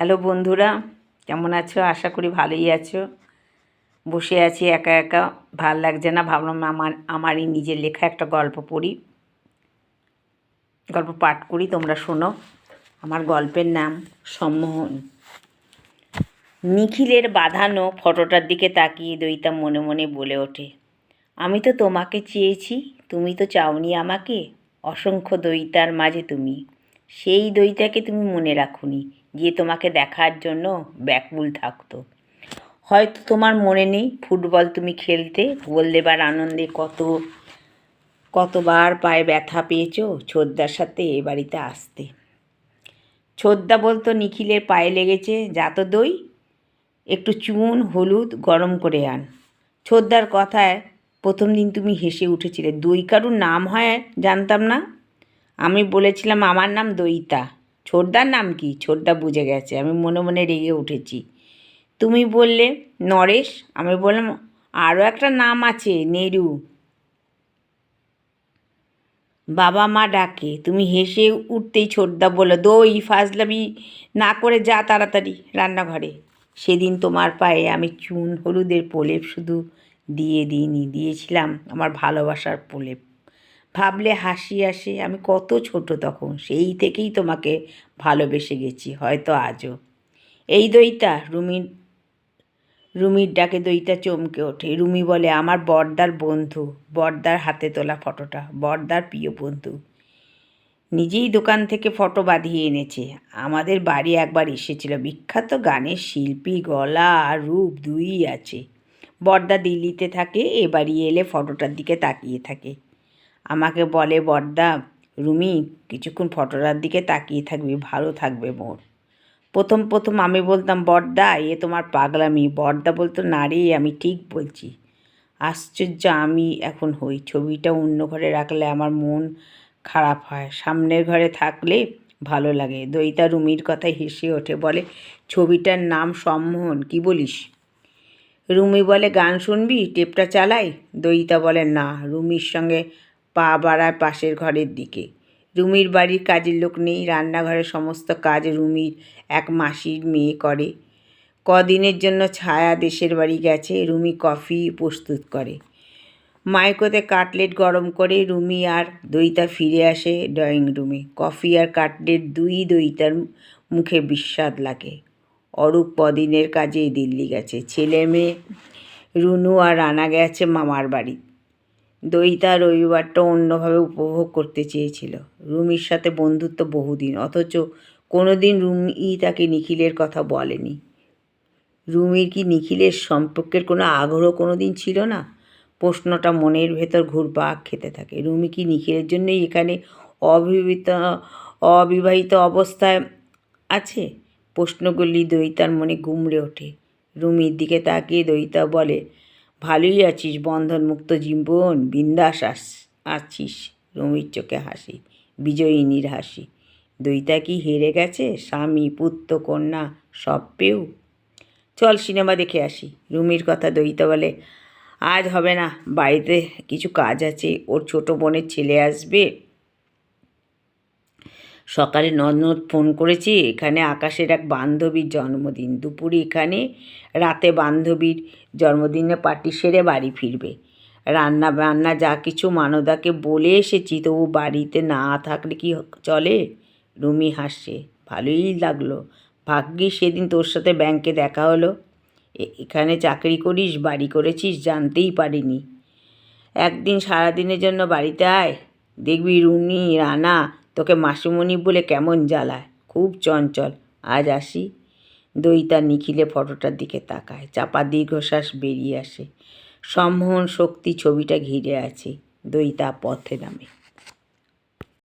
Hello বন্ধুরা, কেমন আছো? আশা করি ভালোই আছো। বসে আছি একা একা, ভালো লাগছে না? ভাবলাম আমার, আমারই নিজের লেখা একটা গল্প পড়ি। গল্প পাঠ করি, তোমরা শোনো। আমার গল্পের নাম সম্মোহন। নিখিলের বাঁধানো ফটোটার দিকে তাকিয়ে দইতা মনে মনে বলে ওঠে, আমি তো তোমাকে চেয়েছি, তুমি তো চাওনি আমাকে। অসংখ্য দইতার মাঝে তুমি। সেই দইটাকে তুমি মনে রাখুনি। যে তোমাকে দেখার জন্য ব্যাকুল থাকতো। হয়তো তোমার মনে নেই ফুটবল তুমি খেলতে গোল দেবার আনন্দে কত, কতবার পায়ে ব্যথা পেয়েছ ছোদ্দার সাথে এ বাড়িতে আসতে। ছোদ্দা বলতো, নিখিলের পায়ে লেগেছে, যা তো দই, একটু চুন, হলুদ, গরম করে আন। ছোদ্দার কথায় প্রথম দিন তুমি হেসে উঠেছিলে। দই কারুর নাম হয় জানতাম না? আমি বলেছিলাম, আমার নাম দইতা। ছোটদার নাম কি? ছোটদা বুঝে গেছে, আমি মনে মনে রেগে উঠেছি। তুমি বললে, নরেশ? আমি বললাম আরও একটা নাম আছে, নেরু। বাবা মা ডাকে, তুমি হেসে উঠতেই ছোটদা বলল, দই, ফাজলামি না করে যা তাড়াতাড়ি রান্নাঘরে। সেদিন তোমার পায়ে আমি চুন হলুদের প্রলেপ শুধু দিয়ে দিইনি, দিয়েছিলাম আমার ভালোবাসার প্রলেপ। ভাবলে হাসি আসে। আমি কত ছোট তখন, সেই থেকেই তোমাকে ভালোবেসে গেছি, হয়তো আজও। এই দইটা, রুমির রুমির ডাকে দইটা চমকে ওঠে। রুমি বলে, আমার বর্দার বন্ধু, বর্দার হাতে তোলা ফটোটা, বর্দার প্রিয় বন্ধু। নিজেই দোকান থেকে ফটো বাঁধিয়ে এনেছে। আমাদের বাড়ি একবার এসেছিল। বিখ্যাত গানের শিল্পী, গলা আর রূপ দুই আছে। বর্দা দিল্লিতে থাকে, এ বাড়ি এলে ফটোটার দিকে তাকিয়ে থাকে। আমাকে বলে, বর্দা, রুমি, কিছুক্ষণ ফটোটার দিকে তাকিয়ে থাকবি, ভালো থাকবে মোর। প্রথম প্রথম আমি বলতাম, বর্দা, এ তোমার পাগলামি। বর্দা বলতো, না রে, আমি ঠিক বলছি। আশ্চর্য, আমি এখন হই। ছবিটা অন্য ঘরে রাখলে আমার মন খারাপ হয়। সামনের ঘরে থাকলে ভালো লাগে। দইতা রুমির কথায় হেসে ওঠে, বলে, ছবিটার নাম সম্মোহন, কি বলিস? রুমি বলে, গান শুনবি? টেপটা চালাই? দইতা বলে, না। রুমির সঙ্গে পা বাড়ায় পাশের ঘরের দিকে। রুমির বাড়ির কাজের লোক নেই, রান্নাঘরের সমস্ত কাজ রুমির এক মাসির মেয়ে করে। কদিনের জন্য ছায়া দেশের বাড়ি গেছে, রুমি কফি প্রস্তুত করে। মাইকোতে কাটলেট গরম করে রুমি আর দইতা ফিরে আসে ড্রয়িং রুমে। কফি আর কাটলেট দুই দইতার মুখে বিস্বাদ লাগে। অরূপ পদিনের কাজে দিল্লি গেছে। ছেলে মেয়ে রুনু আর রানা গেছে মামার বাড়ি দইতা রবিবারটা অন্যভাবে উপভোগ করতে চেয়েছিল। রুমির সাথে বন্ধুত্ব বহুদিন, অথচ কোনো দিন রুমি তাকে নিখিলের কথা বলেনি। রুমির কি নিখিলের সম্পর্কের কোনো আগ্রহ কোনো দিন ছিল না? প্রশ্নটা মনের ভেতর ঘুরপাক খেতে থাকে। রুমি কি নিখিলের জন্যই এখানে অবিবাহিত অবিবাহিত অবস্থায় আছে? প্রশ্নগুলি দইতার মনে গুমড়ে ওঠে। রুমির দিকে তাকিয়ে দইতা বলে ভালোই আছিস, বন্ধনমুক্ত জীবন, বিন্দাস আস, আছিস। রমির চোখে হাসি, বিজয়িনীর হাসি। দইতা কি হেরে গেছে? স্বামী, পুত্র, কন্যা, সব পেও চল সিনেমা দেখে আসি। রুমির কথা দইতা বলে, আজ হবে না, বাড়িতে কিছু কাজ আছে, ওর ছোট বোনের ছেলে আসবে। সকালে ননদ ফোন করেছি, এখানে আকাশের এক বান্ধবীর জন্মদিন। দুপুরে এখানে, রাতে বান্ধবীর জন্মদিনে পার্টি সেরে বাড়ি ফিরবে। রান্না বান্না যা কিছু মানদাকে বলে এসেছি, তবু বাড়িতে না থাকলে কি চলে? রুমি হাসছে। ভালোই লাগল। ভাগ্যিস সেদিন তোর সাথে ব্যাংকে দেখা হলো। এখানে চাকরি করিস, বাড়ি করেছিস, জানতেই পারিনি। একদিন সারাদিনের জন্য বাড়িতে আয়। দেখবি রুনি রানা তোকে মাসুমণি বলে কেমন জ্বালায়? খুব চঞ্চল। আজ আসি। দইতা নিখিলে ফটোটার দিকে তাকায়। চাপা দীর্ঘশ্বাস বেরিয়ে আসে। সম্মোহন শক্তি ছবিটা ঘিরে আছে দইতা পথে নামে।